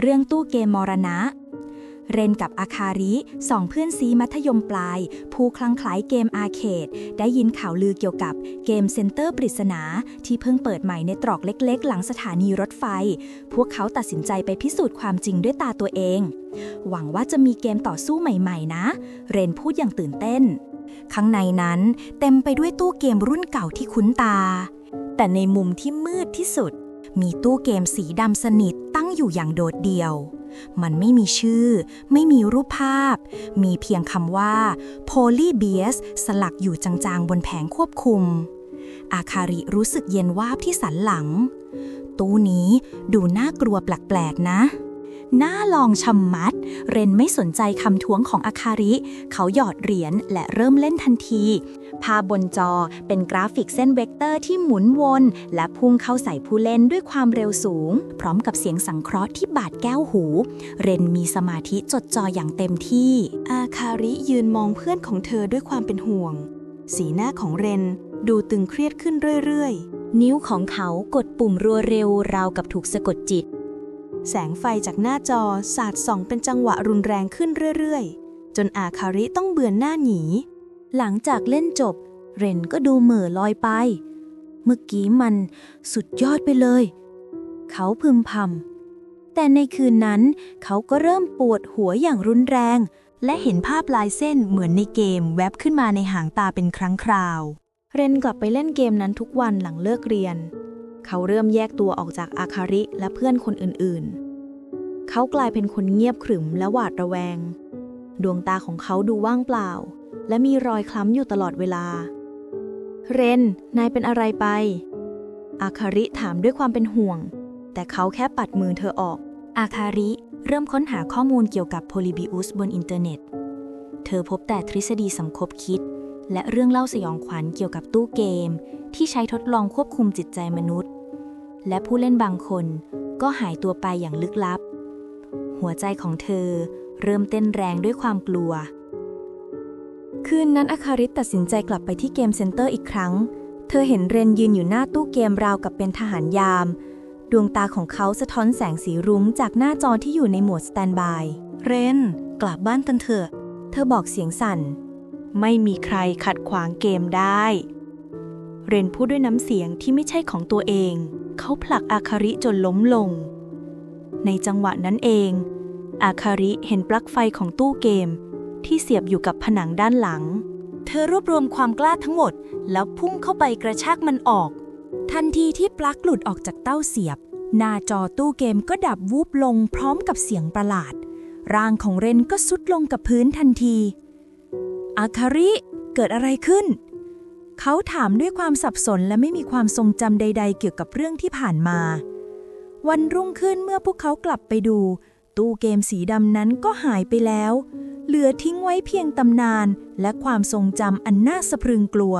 เรื่องตู้เกมมรณะ เรนกับอาคาริสองเพื่อนซีมัธยมปลาย ผู้คลั่งไคล้เกมอาร์เคดได้ยินข่าวลือเกี่ยวกับเกมเซ็นเตอร์ปริศนา ที่เพิ่งเปิดใหม่ในตรอกเล็กๆ หลังสถานีรถไฟ พวกเขาตัดสินใจไปพิสูจน์ความจริงด้วยตาตัวเอง หวังว่าจะมีเกมต่อสู้ใหม่ๆ นะ เรนพูดอย่างตื่นเต้น ข้างในนั้นเต็มไปด้วยตู้เกมรุ่นเก่าที่คุ้นตา แต่ในมุมที่มืดที่สุดมีตู้เกมสีดำสนิท อยู่อย่างโดดเดี่ยว มันไม่มีชื่อ ไม่มีรูปภาพ มีเพียงคำว่า Poly b i a s สลักอยู่จางๆบนแผงควบคุม อาคาริรู้สึกเย็นวาบที่สันหลัง ตู้นี้ดูน่ากลัวแปลกๆนะ น่าลองชำมัด เรนไม่สนใจคำท้วงของอาคาริ เขาหยอดเหรียญและเริ่มเล่นทันที ภาพบนจอเป็นกราฟิกเส้นเวกเตอร์ที่หมุนวน และพุ่งเข้าใส่ผู้เล่นด้วยความเร็วสูง พร้อมกับเสียงสังเคราะห์ที่บาดแก้วหู เรนมีสมาธิจดจ่ออย่างเต็มที่ อาคาริยืนมองเพื่อนของเธอด้วยความเป็นห่วง สีหน้าของเรนดูตึงเครียดขึ้นเรื่อยนิ้วของเขากดปุ่มรัวเร็วราวกับถูกสะกดจิต แสงไฟจากหน้าจอสาดส่องเป็นจังหวะรุนแรงขึ้นเรื่อยๆ จนอาคาริต้องเบือนหน้าหนี หลังจากเล่นจบ เรนก็ดูเหม่อลอยไป เมื่อกี้มันสุดยอดไปเลย เขาพึมพำแต่ในคืนนั้นเขาก็เริ่มปวดหัวอย่างรุนแรง และเห็นภาพลายเส้นเหมือนในเกมแวบขึ้นมาในหางตาเป็นครั้งคราว เรนกลับไปเล่นเกมนั้นทุกวันหลังเลิกเรียน เขาเริ่มแยกตัวออกจากอาคาริและเพื่อนคนอื่นๆ เขากลายเป็นคนเงียบขรึมและหวาดระแวง ดวงตาของเขาดูว่างเปล่า และมีรอยคล้ำอยู่ตลอดเวลา เรน นายเป็นอะไรไป อาคาริถามด้วยความเป็นห่วง แต่เขาแค่ปัดมือเธอออก อาคาริเริ่มค้นหาข้อมูลเกี่ยวกับโพลิบิอุสบนอินเทอร์เน็ต เธอพบแต่ทฤษฎีสมคบคิด และเรื่องเล่าสยองขวัญเกี่ยวกับตู้เกม ที่ใช้ทดลองควบคุมจิตใจมนุษย์ และผู้เล่นบางคนก็หายตัวไปอย่างลึกลับ หัวใจของเธอเริ่มเต้นแรงด้วยความกลัว คืนนั้นอาคาริตัดสินใจกลับไปที่เกมเซ็นเตอร์อีกครั้ง เธอเห็นเรนยืนอยู่หน้าตู้เกมราวกับเป็นทหารยาม ดวงตาของเขาสะท้อนแสงสีรุ้งจากหน้าจอที่อยู่ในโหมดสแตนบาย เรน กลับบ้านกันเถอะ เธอบอกเสียงสั่น ไม่มีใครขัดขวางเกมได้ เรนพูดด้วยน้ำเสียงที่ไม่ใช่ของตัวเอง เขาผลักอาคาริจนล้มลง ในจังหวะนั้นเอง อาคาริเห็นปลั๊กไฟของตู้เกม ที่เสียบอยู่กับผนังด้านหลัง เธอรวบรวมความกล้าทั้งหมด แล้วพุ่งเข้าไปกระชากมันออก ทันทีที่ปลั๊กหลุดออกจากเต้าเสียบ หน้าจอตู้เกมก็ดับวูบลงพร้อมกับเสียงประหลาด ร่างของเรนก็สุดลงกับพื้นทันที อาคาริเกิดอะไรขึ้น เขาถามด้วยความสับสนและไม่มีความทรงจำใด ๆ เกี่ยวกับเรื่องที่ผ่านมา วันรุ่งขึ้นเมื่อพวกเขากลับไปดู ตู้เกมสีดำนั้นก็หายไปแล้ว เหลือทิ้งไว้เพียงตำนานและความทรงจำอันน่าสะพรึงกลัว